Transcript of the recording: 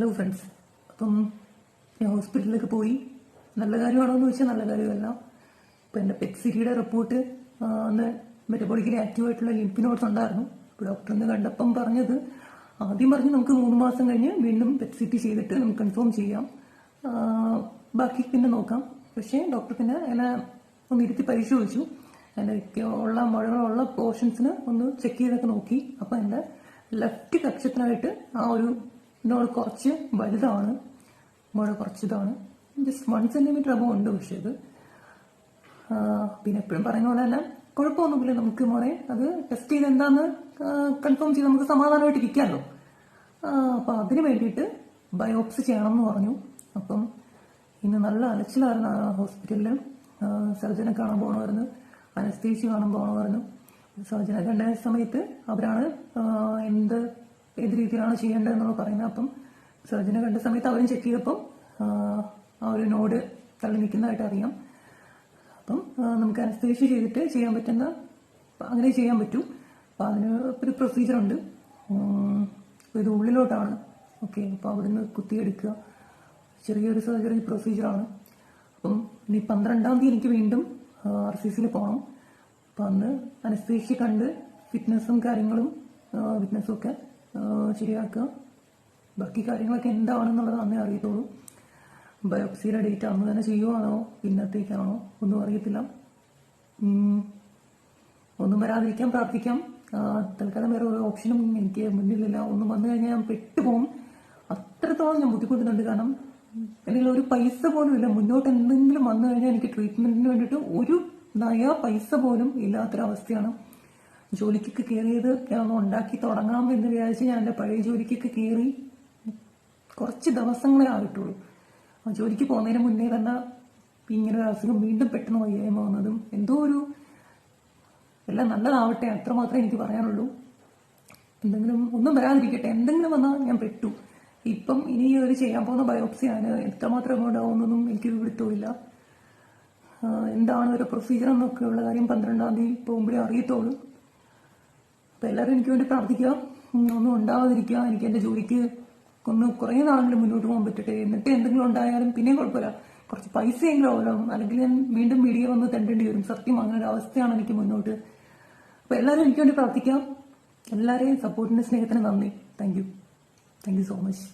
Hello friends അപ്പം ഞാൻ ഹോസ്പിറ്റലിലേക്ക് പോയി. നല്ല കാര്യമാണോ എന്ന് ചോദിച്ചാൽ നല്ല കാര്യമല്ല. ഇപ്പം എന്റെ പെറ്റ്സിറ്റിയുടെ റിപ്പോർട്ട് അന്ന് മെറ്റബോളിക്കലി ആക്റ്റീവ് ആയിട്ടുള്ള ലിംഫ് ഉണ്ടായിരുന്നു. അപ്പോൾ ഡോക്ടറിന് കണ്ടപ്പം പറഞ്ഞത് ആദ്യം പറഞ്ഞ് നമുക്ക് മൂന്ന് മാസം കഴിഞ്ഞ് വീണ്ടും പെറ്റ്സിറ്റി ചെയ്തിട്ട് നമുക്ക് കൺഫേം ചെയ്യാം. ബാക്കി പിന്നെ നോക്കാം. പക്ഷേ ഡോക്ടർ പിന്നെ എന്നെ ഒന്ന് ഇരുത്തി പരിശോധിച്ചു. എന്റെ ഉള്ള മുഴകളുള്ള പോർഷൻസിന് ഒന്ന് ചെക്ക് ചെയ്തൊക്കെ നോക്കി. അപ്പം എന്റെ ലെഫ്റ്റ് കക്ഷത്തിനായിട്ട് ആ ഒരു നോട് കുറച്ച് വലുതാണ്. മോടെ കുറച്ച് ഇതാണ് ജസ്റ്റ് വൺ സെന്റിമീറ്റർ അബോ ഉണ്ട് പക്ഷേ അത് പിന്നെ എപ്പോഴും പറയുന്ന പോലെ തന്നെ കുഴപ്പമൊന്നുമില്ല നമുക്ക് മോനെ അത് ടെസ്റ്റ് ചെയ്ത് എന്താന്ന് കൺഫേം ചെയ്ത് നമുക്ക് സമാധാനമായിട്ട് ഇരിക്കാമല്ലോ അപ്പം അതിന് വേണ്ടിയിട്ട് ബയോപ്സി ചെയ്യണം എന്ന് പറഞ്ഞു. അപ്പം ഇന്ന് നല്ല അലച്ചിലായിരുന്നു ഹോസ്പിറ്റലിൽ സർജനെ കാണാൻ പോകണമായിരുന്നു അനസ്തേഷ്യ കാണാൻ പോകണമായിരുന്നു സർജനെ കണ്ട സമയത്ത് അവരാണ് എന്ത് ഏത് രീതിയിലാണ് ചെയ്യേണ്ടതെന്നുള്ള പറയുന്നത്. അപ്പം സർജനെ കണ്ട സമയത്ത് അവരും ചെക്ക് ചെയ്തപ്പം ആ, ഒരു നോഡ് തള്ളി നിൽക്കുന്നതായിട്ട് അറിയാം. അപ്പം നമുക്ക് അനസ്തേഷ്യ ചെയ്തിട്ട് ചെയ്യാൻ പറ്റുന്ന അങ്ങനെ ചെയ്യാൻ പറ്റും. അപ്പം അതിന് ഒരു പ്രൊസീജിയർ ഉണ്ട്. ഇത് ഉള്ളിലോട്ടാണ്. ഓക്കെ അപ്പോൾ അവിടുന്ന് കുത്തിയെടുക്കുക. ചെറിയൊരു സർജറി പ്രൊസീജിയറാണ് അപ്പം ഇനി പന്ത്രണ്ടാം തീയതി എനിക്ക് വീണ്ടും ആർ സി സിയിൽ പോകണം അപ്പം അന്ന് അനസ്തേഷ്യ കണ്ട് ഫിറ്റ്നസ്സും കാര്യങ്ങളും ഫിറ്റ്നസ്സും ഒക്കെ ശരിയാക്കുക. ബാക്കി കാര്യങ്ങളൊക്കെ എന്താണെന്നുള്ളത് അന്നേ അറിയത്തുള്ളൂ. ബയോപ്സിയുടെ ഡേറ്റ് അന്ന് തന്നെ ചെയ്യുവാണോ? പിന്നത്തേക്കാണോ ഒന്നും അറിയത്തില്ല. ഒന്നും വരാതിരിക്കാൻ പ്രാർത്ഥിക്കാം. തൽക്കാലം വേറെ ഒരു ഓപ്ഷനും എനിക്ക് മുന്നിലില്ല. ഒന്നും വന്നു കഴിഞ്ഞാൽ ഞാൻ പെട്ടുപോകും. അത്രത്തോളം ഞാൻ ബുദ്ധിമുട്ടുന്നുണ്ട്. കാരണം അല്ലെങ്കിൽ ഒരു പൈസ പോലും ഇല്ല. മുന്നോട്ട് എന്തെങ്കിലും വന്നു കഴിഞ്ഞാൽ എനിക്ക് ട്രീറ്റ്മെന്റിന് വേണ്ടിയിട്ട് ഒരു നയ പൈസ പോലും ഇല്ലാത്തൊരവസ്ഥയാണ്. ജോലിക്കൊക്കെ കയറിയത് ഞാൻ ഒന്ന് ഉണ്ടാക്കി തുടങ്ങാം എന്ന് വിചാരിച്ച് ഞാൻ എന്റെ പഴയ ജോലിക്കൊക്കെ കയറി കുറച്ച് ദിവസങ്ങളെ ആയിട്ടുള്ളൂ ആ ജോലിക്ക് പോകുന്നതിന് മുന്നേ തന്നെ ഇങ്ങനെ ഒരു അസുഖം വീണ്ടും പെട്ടെന്ന് വയ്യായ്മ വന്നതും എന്തോ ഒരു എല്ലാം നല്ലതാവട്ടെ അത്രമാത്രമേ എനിക്ക് പറയാനുള്ളൂ. എന്തെങ്കിലും ഒന്നും വരാതിരിക്കട്ടെ എന്തെങ്കിലും വന്നാൽ ഞാൻ പെട്ടു. ഇപ്പം ഇനി ഒരു ചെയ്യാൻ പോകുന്ന ബയോപ്സി ആണ് എത്രമാത്രം ഉണ്ടാവുമെന്നൊന്നും എനിക്ക് പിടുത്തമില്ല എന്താണ് ഒരു പ്രൊസീജിയർ എന്നൊക്കെയുള്ള കാര്യം പന്ത്രണ്ടാം തീയതി പോകുമ്പോഴേ അറിയത്തുള്ളൂ. അപ്പം എല്ലാവരും എനിക്ക് വേണ്ടി പ്രാർത്ഥിക്കുക. ഒന്നും ഉണ്ടാവാതിരിക്കുക. എനിക്ക് എന്റെ ജോലിക്ക് ഒന്ന് കുറേ നാളുകൾ മുന്നോട്ട് പോകാൻ പറ്റട്ടെ. എന്നിട്ട് എന്തെങ്കിലും ഉണ്ടായാലും പിന്നെയും കുഴപ്പമില്ല. കുറച്ച് പൈസയെങ്കിലും ആവണം. അല്ലെങ്കിൽ ഞാൻ വീണ്ടും മീഡിയ വന്ന് തെണ്ടേണ്ടി വരും. സത്യം അങ്ങനെ ഒരു അവസ്ഥയാണ് എനിക്ക് മുന്നോട്ട്. അപ്പോൾ എല്ലാവരും എനിക്ക് വേണ്ടി പ്രാർത്ഥിക്കാം. എല്ലാവരെയും സപ്പോർട്ടിന്റെ സ്നേഹത്തിന് നന്ദി. Thank you thank you so much